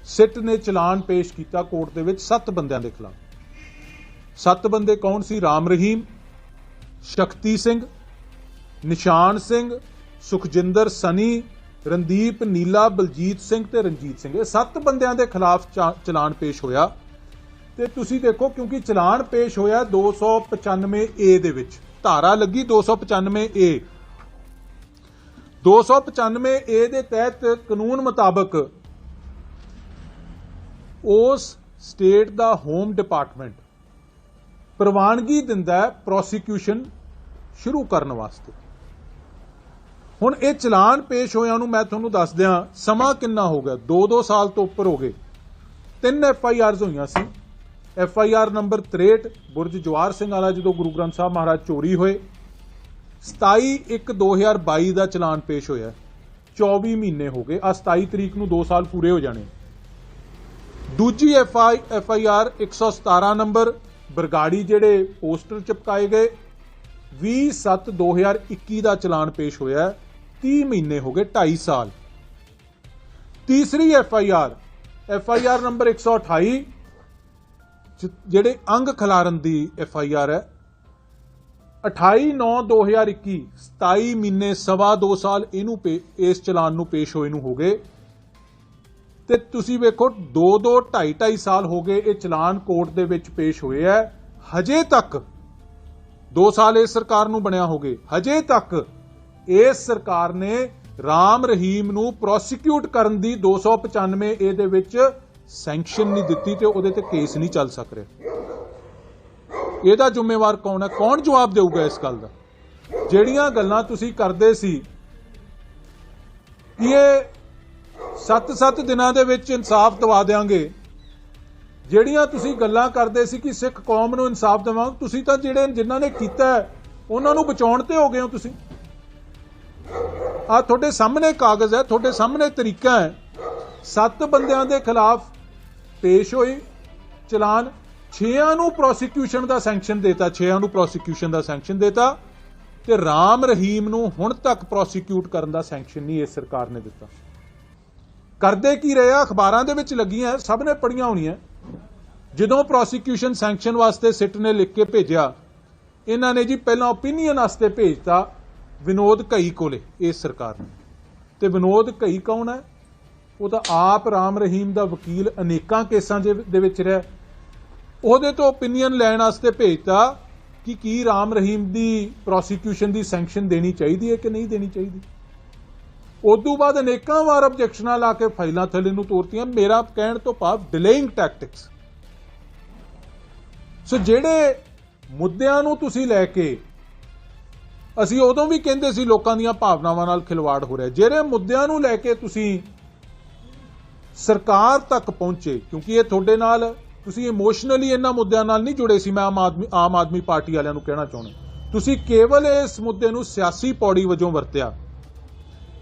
ਸਿੱਟ ਨੇ ਚਲਾਨ ਪੇਸ਼ ਕੀਤਾ ਕੋਰਟ ਦੇ ਵਿੱਚ 7 ਬੰਦਿਆਂ ਦੇ ਖਿਲਾਫ। 7 ਬੰਦੇ ਕੌਣ ਸੀ? ਰਾਮ ਰਹੀਮ, ਸ਼ਕਤੀ ਸਿੰਘ, ਨਿਸ਼ਾਨ ਸਿੰਘ ਸੁਖਜਿੰਦਰ, ਸਨੀ, ਰਣਦੀਪ, ਨੀਲਾ, ਬਲਜੀਤ ਸਿੰਘ ਤੇ ਰਣਜੀਤ ਸਿੰਘ। ਇਹ ਸੱਤ ਬੰਦਿਆਂ ਦੇ ਖਿਲਾਫ ਚਾ- ਚਲਾਨ ਪੇਸ਼ ਹੋਇਆ। ਤੇ ਤੁਸੀਂ ਦੇਖੋ, ਕਿਉਂਕਿ ਚਲਾਨ ਪੇਸ਼ ਹੋਇਆ 295 ਏ ਦੇ ਵਿੱਚ। ਧਾਰਾ ਲੱਗੀ 295 ਏ। 295 ਏ ਦੇ ਤਹਿਤ ਕਾਨੂੰਨ ਮੁਤਾਬਕ ਉਸ ਸਟੇਟ ਦਾ ਹੋਮ ਡਿਪਾਰਟਮੈਂਟ ਪ੍ਰਵਾਨਗੀ ਦਿੰਦਾ ਹੈ ਪ੍ਰੋਸੀਕਿਊਸ਼ਨ ਸ਼ੁਰੂ ਕਰਨ ਵਾਸਤੇ। ਹੁਣ ਇਹ ਚਲਾਨ ਪੇਸ਼ ਹੋਇਆਂ ਨੂੰ ਮੈਂ ਤੁਹਾਨੂੰ ਦੱਸ ਦਿਆਂ, ਸਮਾਂ ਕਿੰਨਾ ਹੋ ਗਿਆ? 2-2 ਸਾਲ ਤੋਂ ਉੱਪਰ ਹੋ ਗਏ। ਤਿੰਨ ਐਫ ਆਈ ਆਰਜ਼ ਹੋਈਆਂ ਸੀ। F I R number 63 Burj Jawar Singh Wala ਜਦੋਂ ਗੁਰੂ ਗ੍ਰੰਥ ਸਾਹਿਬ ਮਹਾਰਾਜ ਚੋਰੀ ਹੋਏ 27/1/2022 ਦਾ ਚਲਾਨ ਪੇਸ਼ ਹੋਇਆ। 24 ਮਹੀਨੇ ਹੋ ਗਏ ਆ 27 ਤਰੀਕ ਨੂੰ 2 ਸਾਲ ਪੂਰੇ ਹੋ ਜਾਣੇ। ਦੂਜੀ F I F I R 117 number, Bargari ਜਿਹੜੇ ਪੋਸਟਰ ਚਿਪਕਾਏ ਗਏ 20/7/2021 ਦਾ ਚਲਾਨ ਪੇਸ਼ ਹੋਇਆ। 30 ਮਹੀਨੇ ਹੋ ਗਏ 2.5 ਸਾਲ। ਤੀਸਰੀ F I R, F I R number 128 ਜ- ਜਿਹੜੇ ਅੰਗ ਖਲਾਰਨ ਦੀ ਐਫ ਆਈ ਆਰ ਹੈ 28/9/2021 27 ਮਹੀਨੇ, ਸਵਾ 2 ਸਾਲ ਇਹਨੂੰ ਪੇ- ਇਸ ਚਲਾਨ ਨੂੰ ਪੇਸ਼ ਹੋਏ ਨੂੰ ਹੋ ਗਏ। ਤੇ ਤੁਸੀਂ ਵੇਖੋ 2 2 2.5 2.5 ਸਾਲ ਹੋ ਗਏ ਇਹ ਚਲਾਨ ਕੋਰਟ ਦੇ ਵਿੱਚ ਪੇਸ਼ ਹੋਏ ਹੈ। ਹਜੇ ਤੱਕ 2 ਸਾਲ ਇਸ ਸਰਕਾਰ ਨੂੰ ਬਣਿਆ ਹੋ ਗਏ। ਹਜੇ ਤੱਕ ਇਸ ਸਰਕਾਰ ਨੇ ਰਾਮ ਰਹੀਮ ਨੂੰ ਪ੍ਰੋਸੀਕਿਊਟ ਕਰਨ ਦੀ 295 ਏ ਦੇ ਵਿੱਚ ਸੈਂਕਸ਼ਨ ਨਹੀਂ ਦਿੱਤੀ ਤੇ ਉਹਦੇ ਤੇ ਕੇਸ ਨਹੀਂ ਚੱਲ ਸਕ ਰਿਹਾ। ਇਹਦਾ ਜ਼ਿੰਮੇਵਾਰ ਕੌਣ ਹੈ? ਕੌਣ ਜਵਾਬ ਦੇਊਗਾ ਇਸ ਗੱਲ ਦਾ? ਜਿਹੜੀਆਂ ਗੱਲਾਂ ਤੁਸੀਂ ਕਰਦੇ ਸੀ ਕਿ ਇਹ 7-7 ਦਿਨਾਂ ਦੇ ਵਿੱਚ ਇਨਸਾਫ ਦਵਾ ਦੇਾਂਗੇ ਜਿਹੜੀਆਂ ਤੁਸੀਂ ਗੱਲਾਂ ਕਰਦੇ ਸੀ ਕਿ ਸਿੱਖ ਕੌਮ ਨੂੰ ਇਨਸਾਫ ਦੇਵਾਂਗੇ, ਤੁਸੀਂ ਤਾਂ ਜਿਹੜੇ ਜਿਨ੍ਹਾਂ ਨੇ ਕੀਤਾ ਉਹਨਾਂ ਨੂੰ ਬਚਾਉਣ ਤੇ ਹੋ ਗਏ ਹੋ ਤੁਸੀਂ। ਆ ਤੁਹਾਡੇ ਸਾਹਮਣੇ ਕਾਗਜ਼ ਹੈ, ਤੁਹਾਡੇ ਸਾਹਮਣੇ ਤਰੀਕਾ ਹੈ। ਸੱਤ ਬੰਦਿਆਂ ਦੇ ਖਿਲਾਫ ਪੇਸ਼ ਹੋਈ ਚਲਾਨ 6 ਨੂੰ ਪ੍ਰੋਸੀਕਿਊਸ਼ਨ ਦਾ ਸੈਂਕਸ਼ਨ ਦੇਤਾ 6 ਨੂੰ ਪ੍ਰੋਸੀਕਿਊਸ਼ਨ ਦਾ ਸੈਂਕਸ਼ਨ ਦੇਤਾ ਤੇ ਰਾਮ ਰਹੀਮ ਨੂੰ ਹੁਣ ਤੱਕ ਪ੍ਰੋਸੀਕਿਊਟ ਕਰਨ ਦਾ ਸੈਂਕਸ਼ਨ ਨਹੀਂ ਇਸ ਸਰਕਾਰ ਨੇ ਦਿੱਤਾ। ਕਰਦੇ ਕੀ ਰਹੇ ਆ? ਅਖਬਾਰਾਂ ਦੇ ਵਿੱਚ ਲੱਗੀਆਂ, ਸਭ ਨੇ ਪੜੀਆਂ ਹੋਣੀਆਂ। ਜਦੋਂ ਪ੍ਰੋਸੀਕਿਊਸ਼ਨ ਸੈਂਕਸ਼ਨ ਵਾਸਤੇ ਸਿੱਟ ਨੇ ਲਿਖ ਕੇ ਭੇਜਿਆ, ਇਹਨਾਂ ਨੇ ਜੀ ਪਹਿਲਾਂ ਓਪੀਨੀਅਨ ਵਾਸਤੇ ਭੇਜਤਾ ਵਿਨੋਦ ਘਈ ਕੋਲੇ ਇਸ ਸਰਕਾਰ ਨੇ। ਤੇ ਵਿਨੋਦ ਘਈ ਕੌਣ ਹੈ? ਉਹ ਤਾਂ ਆਪ ਰਾਮ ਰਹੀਮ ਦਾ ਵਕੀਲ ਅਨੇਕਾਂ ਕੇਸਾਂ ਦੇ ਦੇ ਵਿੱਚ ਰਿਹਾ ਉਹਦੇ ਤੋਂ ਓਪੀਨੀਅਨ ਲੈਣ ਵਾਸਤੇ ਭੇਜਤਾ ਕਿ ਕੀ ਰਾਮ ਰਹੀਮ ਦੀ ਪ੍ਰੋਸੀਕਿਊਸ਼ਨ ਦੀ ਸੈਂਕਸ਼ਨ ਦੇਣੀ ਚਾਹੀਦੀ ਹੈ ਕਿ ਨਹੀਂ ਦੇਣੀ ਚਾਹੀਦੀ। ਉਦੋਂ ਬਾਅਦ ਅਨੇਕਾਂ ਵਾਰ ਆਬਜੈਕਸ਼ਨਾਂ ਲਾ ਕੇ ਫਾਈਲਾਂ ਥੱਲੇ ਨੂੰ ਤੋਰਤੀਆਂ। ਮੇਰਾ ਕਹਿਣ ਤੋਂ ਭਾਵ ਡਿਲੇਇੰਗ ਟੈਕਟਿਕਸ ਸੋ ਜਿਹੜੇ ਮੁੱਦਿਆਂ ਨੂੰ ਤੁਸੀਂ ਲੈ ਕੇ ਅਸੀਂ ਉਦੋਂ ਵੀ ਕਹਿੰਦੇ ਸੀ ਲੋਕਾਂ ਦੀਆਂ ਭਾਵਨਾਵਾਂ ਨਾਲ ਖਿਲਵਾੜ ਹੋ ਰਿਹਾ ਜਿਹੜੇ ਮੁੱਦਿਆਂ ਨੂੰ ਲੈ ਕੇ ਤੁਸੀਂ ਸਰਕਾਰ ਤੱਕ ਪਹੁੰਚੇ, ਕਿਉਂਕਿ ਇਹ ਤੁਹਾਡੇ ਨਾਲ, ਤੁਸੀਂ ਇਮੋਸ਼ਨਲੀ ਇਹਨਾਂ ਮੁੱਦਿਆਂ ਨਾਲ ਨਹੀਂ ਜੁੜੇ ਸੀ, ਮੈਂ ਆਮ ਆਦਮੀ ਆਮ ਆਦਮੀ ਪਾਰਟੀ ਵਾਲਿਆਂ ਨੂੰ ਕਹਿਣਾ ਚਾਹੁੰਦਾ ਤੁਸੀਂ ਕੇਵਲ ਇਸ ਮੁੱਦੇ ਨੂੰ ਸਿਆਸੀ ਪੌੜੀ ਵਜੋਂ ਵਰਤਿਆ।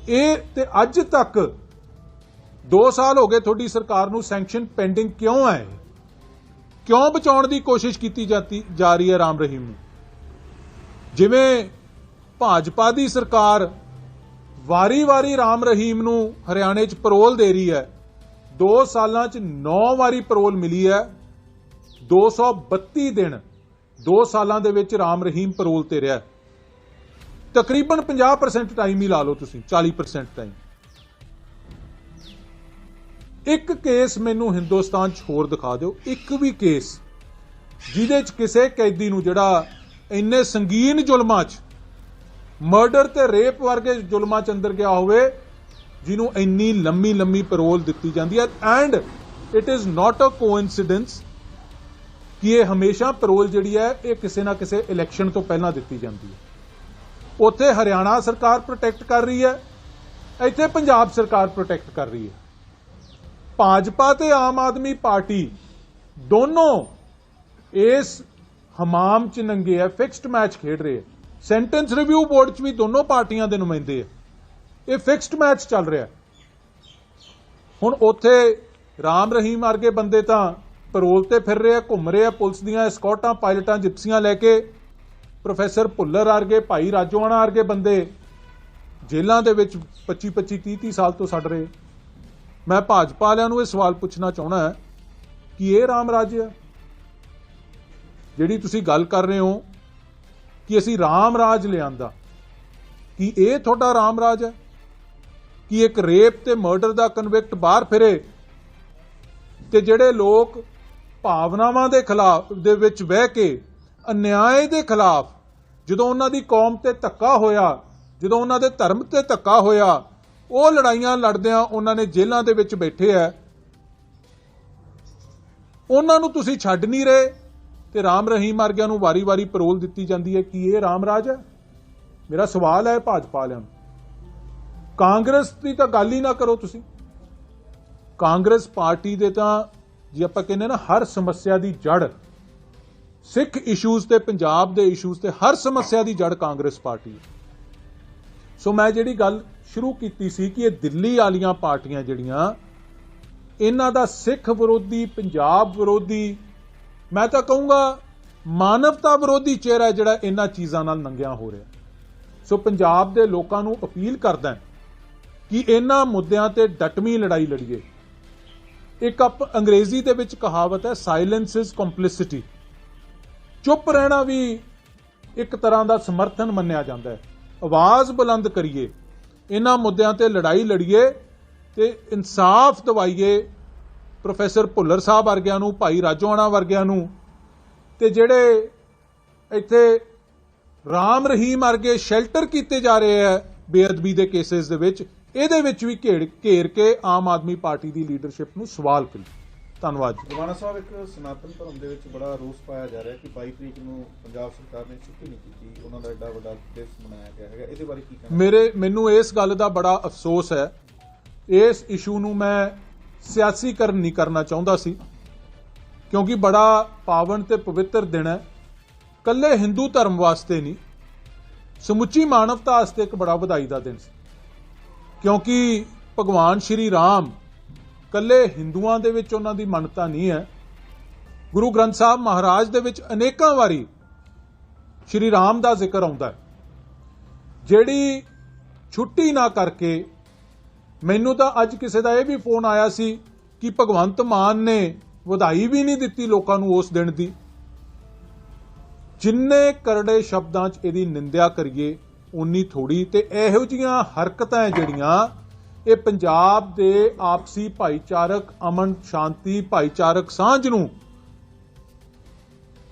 ਇਹ ਤੇ ਅੱਜ ਤੱਕ 2 ਸਾਲ ਹੋ ਗਏ ਤੁਹਾਡੀ ਸਰਕਾਰ ਨੂੰ ਸੈਂਕਸ਼ਨ ਪੈਂਡਿੰਗ ਕਿਉਂ ਹੈ ਕਿਉਂ ਬਚਾਉਣ ਦੀ ਕੋਸ਼ਿਸ਼ ਕੀਤੀ ਜਾਂਦੀ ਜਾ ਰਹੀ ਹੈ ਰਾਮ ਰਹੀਮ ਨੂੰ? ਜਿਵੇਂ ਭਾਜਪਾ ਦੀ ਸਰਕਾਰ ਵਾਰੀ-ਵਾਰੀ ਰਾਮ ਰਹੀਮ ਨੂੰ ਹਰਿਆਣੇ 'ਚ ਪਰੋਲ ਦੇ ਰਹੀ ਹੈ। 2 ਸਾਲਾਂ 'ਚ 9 ਵਾਰੀ ਪਰੋਲ ਮਿਲੀ ਹੈ। 232 ਦਿਨ 2 ਸਾਲਾਂ ਦੇ ਵਿੱਚ ਰਾਮ ਰਹੀਮ ਪਰੋਲ ਤੇ ਰਿਹਾ ਤਕਰੀਬਨ 50% ਟਾਈਮ ਹੀ ਲਾ ਲਓ ਤੁਸੀਂ 40% ਟਾਈਮ ਇੱਕ ਕੇਸ ਮੈਨੂੰ ਹਿੰਦੁਸਤਾਨ 'ਚ ਹੋਰ ਦਿਖਾ ਦਿਓ, ਇੱਕ ਵੀ ਕੇਸ ਜਿਹਦੇ 'ਚ ਕਿਸੇ ਕੈਦੀ ਨੂੰ ਜਿਹੜਾ ਇੰਨੇ ਸੰਗੀਨ ਜ਼ੁਲਮਾਂ 'ਚ ਮਰਡਰ ਤੇ ਰੇਪ ਵਰਗੇ ਜ਼ੁਲਮਾਂ 'ਚ ਅੰਦਰ ਗਿਆ ਹੋਵੇ, ਜਿਹਨੂੰ ਇੰਨੀ ਲੰਮੀ ਲੰਮੀ ਪੈਰੋਲ ਦਿੱਤੀ ਜਾਂਦੀ ਹੈ। And it is not a coincidence ਕਿ ਇਹ ਹਮੇਸ਼ਾ ਪੈਰੋਲ ਜਿਹੜੀ ਹੈ, ਇਹ ਕਿਸੇ ਨਾ ਕਿਸੇ ਇਲੈਕਸ਼ਨ ਤੋਂ ਪਹਿਲਾਂ ਦਿੱਤੀ ਜਾਂਦੀ ਹੈ। ਉੱਥੇ ਹਰਿਆਣਾ ਸਰਕਾਰ ਪ੍ਰੋਟੈਕਟ ਕਰ ਰਹੀ ਹੈ, ਇੱਥੇ ਪੰਜਾਬ ਸਰਕਾਰ ਪ੍ਰੋਟੈਕਟ ਕਰ ਰਹੀ ਹੈ। ਭਾਜਪਾ ਤੇ ਆਮ ਆਦਮੀ ਪਾਰਟੀ ਦੋਨੋਂ ਇਸ ਹਮਾਮ ਚ ਨੰਗੇ ਹੈ ਫਿਕਸਡ ਮੈਚ ਖੇਡ ਰਹੇ ਹੈ। ਸੈਂਟੈਂਸ ਰਿਵਿਊ ਬੋਰਡ ਚ ਵੀ ਦੋਨੋਂ ਪਾਰਟੀਆਂ ਦੇ ਨੁਮਾਇੰਦੇ ਆ। ਇਹ ਫਿਕਸਡ ਮੈਚ ਚੱਲ ਰਿਹਾ ਹੁਣ ਉੱਥੇ ਰਾਮ ਰਹੀਮ ਵਰਗੇ ਬੰਦੇ ਤਾਂ ਪੈਰੋਲ ਤੇ ਫਿਰ ਰਹੇ ਆ, ਘੁੰਮ ਰਹੇ ਆ, ਪੁਲਿਸ ਦੀਆਂ ਐਸਕੌਟਾਂ ਪਾਇਲਟਾਂ ਜਿਪਸੀਆਂ ਲੈ ਕੇ ਪ੍ਰੋਫੈਸਰ ਭੁੱਲਰ ਵਰਗੇ, ਭਾਈ ਰਾਜੋਆਣਾ ਵਰਗੇ ਬੰਦੇ ਜੇਲ੍ਹਾਂ ਦੇ ਵਿੱਚ 25 25 30 30 ਸਾਲ ਤੋਂ ਸੜ ਰਹੇ। ਮੈਂ ਭਾਜਪਾ ਵਾਲਿਆਂ ਨੂੰ ਇਹ ਸਵਾਲ ਪੁੱਛਣਾ ਚਾਹਣਾ ਕਿ ਇਹ ਰਾਮ ਰਾਜ ਹੈ ਜਿਹੜੀ ਤੁਸੀਂ ਗੱਲ ਕਰ ਰਹੇ ਹੋ ਕਿ ਅਸੀਂ ਰਾਮ ਰਾਜ ਲਿਆਂਦਾ। ਕਿ ਇਹ ਤੁਹਾਡਾ ਰਾਮ ਰਾਜ ਹੈ? ਕਿ ਇੱਕ ਰੇਪ ਤੇ ਮਰਡਰ ਦਾ ਕਨਵਿਕਟ ਬਾਹਰ ਫਿਰੇ? ਤੇ ਜਿਹੜੇ ਲੋਕ ਭਾਵਨਾਵਾਂ ਦੇ ਖਿਲਾਫ, ਦੇ ਵਿੱਚ ਬਹਿ ਕੇ, ਅਨਿਆਏ ਦੇ ਖਿਲਾਫ, ਜਦੋਂ ਉਹਨਾਂ ਦੀ ਕੌਮ ਤੇ ਧੱਕਾ ਹੋਇਆ, ਜਦੋਂ ਉਹਨਾਂ ਦੇ ਧਰਮ ਤੇ ਧੱਕਾ ਹੋਇਆ, ਉਹ ਲੜਾਈਆਂ ਲੜਦਿਆਂ ਉਹਨਾਂ ਨੇ ਜੇਲ੍ਹਾਂ ਦੇ ਵਿੱਚ ਬੈਠੇ ਆ ਉਹਨਾਂ ਨੂੰ ਤੁਸੀਂ ਛੱਡ ਨਹੀਂ ਰਹੇ। ਤੇ ਰਾਮ ਰਹੀਮ ਵਰਗਿਆਂ ਨੂੰ ਵਾਰੀ-ਵਾਰੀ ਪਰੋਲ ਦਿੱਤੀ ਜਾਂਦੀ ਹੈ ਕਿ ਇਹ ਰਾਮ ਰਾਜ ਹੈ? ਮੇਰਾ ਸਵਾਲ ਹੈ ਭਾਜਪਾ ਵਾਲਿਆਂ ਨੂੰ। ਕਾਂਗਰਸ ਦੀ ਤਾਂ ਗੱਲ ਹੀ ਨਾ ਕਰੋ ਤੁਸੀਂ। ਕਾਂਗਰਸ ਪਾਰਟੀ ਦੇ ਤਾਂ ਜੇ ਆਪਾਂ ਕਹਿੰਦੇ ਨਾ ਹਰ ਸਮੱਸਿਆ ਦੀ ਜੜ ਸਿੱਖ ਇਸ਼ੂਜ਼ ਤੇ, ਪੰਜਾਬ ਦੇ ਇਸ਼ੂਜ਼ ਤੇ ਹਰ ਸਮੱਸਿਆ ਦੀ ਜੜ ਕਾਂਗਰਸ ਪਾਰਟੀ ਹੈ। ਸੋ ਮੈਂ ਜਿਹੜੀ ਗੱਲ ਸ਼ੁਰੂ ਕੀਤੀ ਸੀ ਕਿ ਇਹ ਦਿੱਲੀ ਵਾਲੀਆਂ ਪਾਰਟੀਆਂ ਜਿਹੜੀਆਂ, ਇਹਨਾਂ ਦਾ ਸਿੱਖ ਵਿਰੋਧੀ, ਪੰਜਾਬ ਵਿਰੋਧੀ ਮੈਂ ਤਾਂ ਕਹੂੰਗਾ, ਮਾਨਵਤਾ ਵਿਰੋਧੀ ਚਿਹਰਾ ਜਿਹੜਾ ਇਹਨਾਂ ਚੀਜ਼ਾਂ ਨਾਲ ਨੰਗਿਆ ਹੋ ਰਿਹਾ। ਸੋ ਪੰਜਾਬ ਦੇ ਲੋਕਾਂ ਨੂੰ ਅਪੀਲ ਕਰਦਾ ਕਿ ਇਹਨਾਂ ਮੁੱਦਿਆਂ ਤੇ ਡਟਵੀਂ ਲੜਾਈ ਲੜੀਏ। ਇੱਕ ਅਪ ਅੰਗਰੇਜ਼ੀ ਦੇ ਵਿੱਚ ਕਹਾਵਤ ਹੈ ਸਾਇਲੈਂਸ ਇਜ਼ ਕੰਪਲਿਸਿਟੀ ਚੁੱਪ ਰਹਿਣਾ ਵੀ ਇੱਕ ਤਰ੍ਹਾਂ ਦਾ ਸਮਰਥਨ ਮੰਨਿਆ ਜਾਂਦਾ ਹੈ। ਆਵਾਜ਼ ਬੁਲੰਦ ਕਰੀਏ, ਇਹਨਾਂ ਮੁੱਦਿਆਂ ਤੇ ਲੜਾਈ ਲੜੀਏ ਤੇ ਇਨਸਾਫ ਦਿਵਾਈਏ ਪ੍ਰੋਫੈਸਰ ਭੁੱਲਰ ਸਾਹਿਬ ਵਰਗਿਆਂ ਨੂੰ ਭਾਈ ਰਾਜੋਆਣਾ ਵਰਗਿਆਂ ਨੂੰ ਤੇ ਜਿਹੜੇ ਇੱਥੇ ਰਾਮ ਰਹੀਮ ਵਰਗੇ ਸ਼ੈਲਟਰ ਕੀਤੇ ਜਾ ਰਹੇ ਆ ਬੇਅਦਬੀ ਦੇ ਕੇਸਿਸ ਦੇ ਵਿੱਚ ਇਹਦੇ ਵਿੱਚ ਵੀ ਘੇੜ ਘੇਰ ਕੇ ਆਮ ਆਦਮੀ ਪਾਰਟੀ ਦੀ ਲੀਡਰਸ਼ਿਪ ਨੂੰ ਸਵਾਲ ਕਰੀ ਧੰਨਵਾਦ ਜੀ। ਰਵਾਨਾ ਸਾਹਿਬ ਇੱਕ ਸਨਾਤਨ ਧਰਮ ਦੇ ਵਿੱਚ ਬੜਾ ਰੋਸ ਪਾਇਆ ਜਾ ਰਿਹਾ ਕਿ 22 ਤਰੀਕ ਨੂੰ ਪੰਜਾਬ ਸਰਕਾਰ ਨੇ ਛੁੱਟੀ ਨਹੀਂ ਕੀਤੀ ਉਹਨਾਂ ਦਾ ਐਡਾ ਵੱਡਾ ਦਿਵਸ ਮਨਾਇਆ ਗਿਆ ਹੈਗਾ ਇਹਦੇ ਬਾਰੇ ਕੀ ਕਹਿਣਾ? ਮੇਰੇ ਮੈਨੂੰ ਇਸ ਗੱਲ ਦਾ ਬੜਾ ਅਫਸੋਸ ਹੈ। ਇਸ ਇਸ਼ੂ ਨੂੰ ਮੈਂ ਸਿਆਸੀਕਰਨ ਨਹੀਂ ਕਰਨਾ ਚਾਹੁੰਦਾ ਸੀ, ਕਿਉਂਕਿ ਬੜਾ ਪਾਵਨ ਤੇ ਪਵਿੱਤਰ ਦਿਨ ਹੈ। ਕੱਲੇ ਹਿੰਦੂ ਧਰਮ ਵਾਸਤੇ ਨਹੀਂ, ਸਮੁੱਚੀ ਮਾਨਵਤਾ ਵਾਸਤੇ ਇੱਕ ਬੜਾ ਵਧਾਈ ਦਾ ਦਿਨ ਸੀ। ਕਿਉਂਕਿ ਭਗਵਾਨ ਸ਼੍ਰੀ ਰਾਮ ਕੱਲੇ ਹਿੰਦੂਆਂ ਦੇ ਵਿੱਚ ਉਹਨਾਂ ਦੀ ਮੰਨਤਾ ਨਹੀਂ ਹੈ। ਗੁਰੂ ਗ੍ਰੰਥ ਸਾਹਿਬ ਮਹਾਰਾਜ ਦੇ ਵਿੱਚ ਅਨੇਕਾਂ ਵਾਰੀ ਸ਼੍ਰੀ ਰਾਮ ਦਾ ਜ਼ਿਕਰ ਆਉਂਦਾ ਹੈ। ਜਿਹੜੀ ਛੁੱਟੀ ਨਾ ਕਰਕੇ ਮੈਨੂੰ ਤਾਂ ਅੱਜ ਕਿਸੇ ਦਾ ਇਹ ਵੀ ਫੋਨ ਆਇਆ ਸੀ ਕਿ ਭਗਵੰਤ ਮਾਨ ਨੇ ਵਧਾਈ ਵੀ ਨਹੀਂ ਦਿੱਤੀ ਲੋਕਾਂ ਨੂੰ ਉਸ ਦਿਨ ਦੀ। ਜਿੰਨੇ ਕਰੜੇ ਸ਼ਬਦਾਂ 'ਚ ਇਹਦੀ ਨਿੰਦਿਆ ਕਰੀਏ ਉਨੀ ਥੋੜੀ ਤੇ ਇਹੋ ਜੀਆਂ ਹਰਕਤਾਂ ਜਿਹੜੀਆਂ, ਇਹ ਪੰਜਾਬ ਦੇ ਆਪਸੀ ਭਾਈਚਾਰਕ, ਅਮਨ ਸ਼ਾਂਤੀ ਭਾਈਚਾਰਕ ਸਾਂਝ ਨੂੰ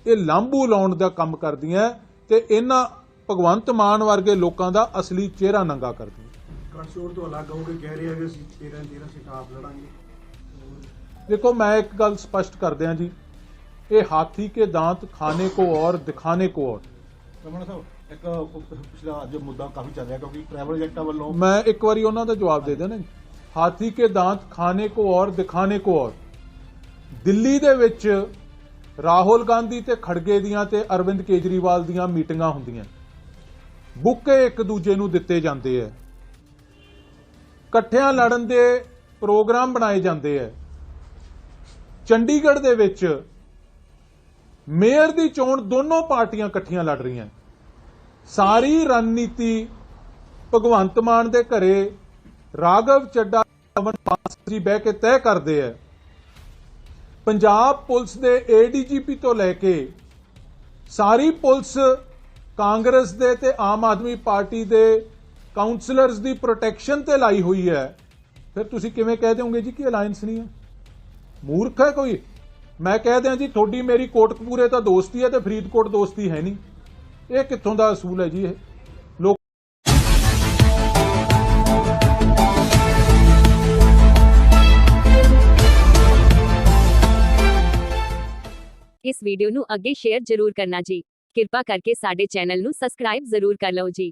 ਇਹ ਲਾਂਬੂ ਲਾਉਣ ਦਾ ਕੰਮ ਕਰਦੀਆਂ ਤੇ ਇਹਨਾਂ ਭਗਵੰਤ ਮਾਨ ਵਰਗੇ ਲੋਕਾਂ ਦਾ ਅਸਲੀ ਚਿਹਰਾ ਨੰਗਾ ਕਰਦੀਆਂ। ਕਟਸ਼ੋਰ ਤੋਂ ਅਲੱਗ ਹੋ ਕੇ ਕਹਿ ਰਹੇ ਆ ਕਿ ਅਸੀਂ 13 13 ਸਿਕਾਪ ਲੜਾਂਗੇ। ਦੇਖੋ ਮੈਂ ਇੱਕ ਗੱਲ ਸਪਸ਼ਟ ਕਰ ਦਿਆਂ ਜੀ। ਇਹ ਹਾਥੀ ਕੇ ਦਾंत ਖਾਣੇ ਕੋ ਔਰ ਦਿਖਾਣੇ ਕੋ ਔਰ। ਰਵਾਨਾ ਸਾਹਿਬ ਇੱਕ ਪਿਛਲਾ ਅੱਜ ਮੁੱਦਾ ਕਾਫੀ ਚੱਲ ਰਿਹਾ ਕਿਉਂਕਿ ਟਰੈਵਲ ਏਜੰਟਾਂ ਵੱਲੋਂ ਮੈਂ ਇੱਕ ਵਾਰੀ ਉਹਨਾਂ ਦਾ ਜਵਾਬ ਦੇ ਦੇਣਾ ਜੀ। ਹਾਥੀ ਕੇ ਦਾंत ਖਾਣੇ ਕੋ ਔਰ ਦਿਖਾਣੇ ਕੋ ਔਰ। ਦਿੱਲੀ ਦੇ ਵਿੱਚ ਰਾਹੁਲ ਗਾਂਧੀ ਤੇ ਖੜਗੇ ਦੀਆਂ ਤੇ ਅਰਵਿੰਦ ਕੇਜਰੀਵਾਲ ਦੀਆਂ ਮੀਟਿੰਗਾਂ ਹੁੰਦੀਆਂ। ਬੁੱਕੇ ਇੱਕ ਦੂਜੇ ਨੂੰ ਦਿੱਤੇ ਜਾਂਦੇ ਐ। ਇਕੱਠਿਆਂ ਲੜਨ ਦੇ ਪ੍ਰੋਗਰਾਮ ਬਣਾਏ ਜਾਂਦੇ ਐ। ਚੰਡੀਗੜ੍ਹ ਦੇ ਵਿੱਚ ਮੇਅਰ ਦੀ ਚੋਣ ਦੋਨੋਂ ਪਾਰਟੀਆਂ ਇਕੱਠੀਆਂ ਲੜ ਰਹੀਆਂ ਸਾਰੀ ਰਣਨੀਤੀ ਭਗਵੰਤ ਮਾਨ ਦੇ ਘਰੇ ਰਾਘਵ ਚੱਡਾ ਅਮਨ ਪਾਸਰੀ ਬਹਿ ਕੇ ਤੈਅ ਕਰਦੇ ਐ। ਪੰਜਾਬ ਪੁਲਿਸ ਦੇ ਏਡੀਜੀਪੀ ਤੋਂ ਲੈ ਕੇ ਸਾਰੀ ਪੁਲਿਸ ਕਾਂਗਰਸ ਦੇ ਤੇ ਆਮ ਆਦਮੀ ਪਾਰਟੀ ਦੇ ਕਾਉਂਸਲਰਸ ਦੀ ਪ੍ਰੋਟੈਕਸ਼ਨ ਤੇ ਲਾਈ ਹੋਈ ਹੈ। ਫਿਰ ਤੁਸੀਂ ਕਿਵੇਂ ਕਹਿ ਦਿਓਗੇ ਜੀ ਕਿ ਅਲਾਈਅੰਸ ਨਹੀਂ ਹੈ? ਮੂਰਖ ਹੈ ਕੋਈ? ਮੈਂ ਕਹਿ ਦਿਆਂ ਜੀ, ਤੁਹਾਡੀ ਮੇਰੀ ਕੋਟਕਪੂਰੇ ਤਾਂ ਦੋਸਤੀ ਹੈ ਤੇ ਫਰੀਦਕੋਟ ਦੋਸਤੀ ਹੈ ਨਹੀਂ। ਇਹ ਕਿੱਥੋਂ ਦਾ ਅਸੂਲ ਹੈ ਜੀ ਇਹ? ਇਸ ਵੀਡੀਓ ਨੂੰ ਅੱਗੇ ਸ਼ੇਅਰ ਜ਼ਰੂਰ ਕਰਨਾ ਜੀ। ਕਿਰਪਾ ਕਰਕੇ ਸਾਡੇ ਚੈਨਲ ਨੂੰ ਸਬਸਕ੍ਰਾਈਬ ਜ਼ਰੂਰ ਕਰ ਲਓ ਜੀ।